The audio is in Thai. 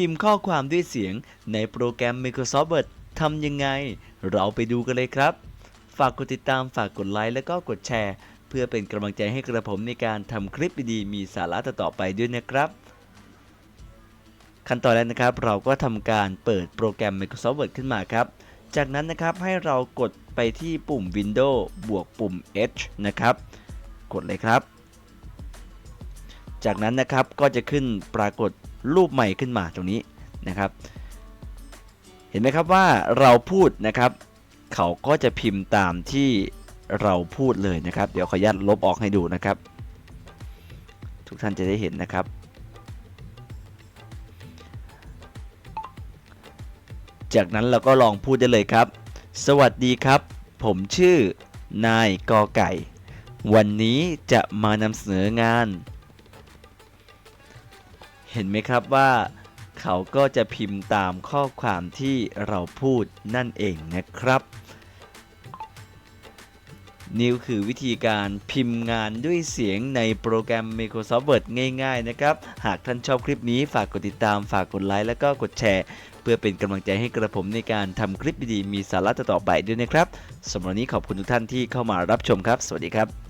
พิมพ์ข้อความด้วยเสียงในโปรแกรม Microsoft Word ทำยังไง เราไปดูกันเลยครับ ฝากกดติดตามฝากกดไลค์แล้วก็กดแชร์ เพื่อเป็นกำลังใจให้กระผมในการทำคลิปดีๆมีสาระต่อๆไปด้วยนะครับ ขั้นตอนแรกนะครับ เราก็ทำการเปิดโปรแกรม Microsoft Word ขึ้นมาครับ จากนั้นนะครับให้เรากดไปที่ปุ่ม Windows บวกปุ่ม H นะครับ กดเลยครับ จากนั้นนะครับก็จะขึ้นปรากฏ รูปใหม่ขึ้นมาตรงนี้นะครับ เห็นไหมครับว่าเราพูดนะครับ เขาก็จะพิมพ์ตามที่เราพูดเลยนะครับ เดี๋ยวขออนุญาตลบออกให้ดูนะครับ ทุกท่านจะได้เห็นนะครับจากนั้นเราก็ลองพูดได้เลยครับ สวัสดีครับ ผมชื่อ นายกอไก่ วันนี้จะมานำเสนองาน ห็นไหมครับว่าเขาก็จะพิมพ์ตามข้อความที่เราพูดนั่นเองนะครับ นี่คือวิธีการพิมพ์งานด้วยเสียงในโปรแกรม Microsoft Word ง่าย ๆ นะครับ หากท่านชอบคลิปนี้ฝากกดติดตามฝากกดไลค์แล้วก็กดแชร์ เพื่อเป็นกำลังใจให้กระผมในการทำคลิปดีๆมีสาระต่อไปด้วยนะครับสำหรับวันนี้ขอบคุณทุกท่านที่เข้ามารับชมครับ สวัสดีครับ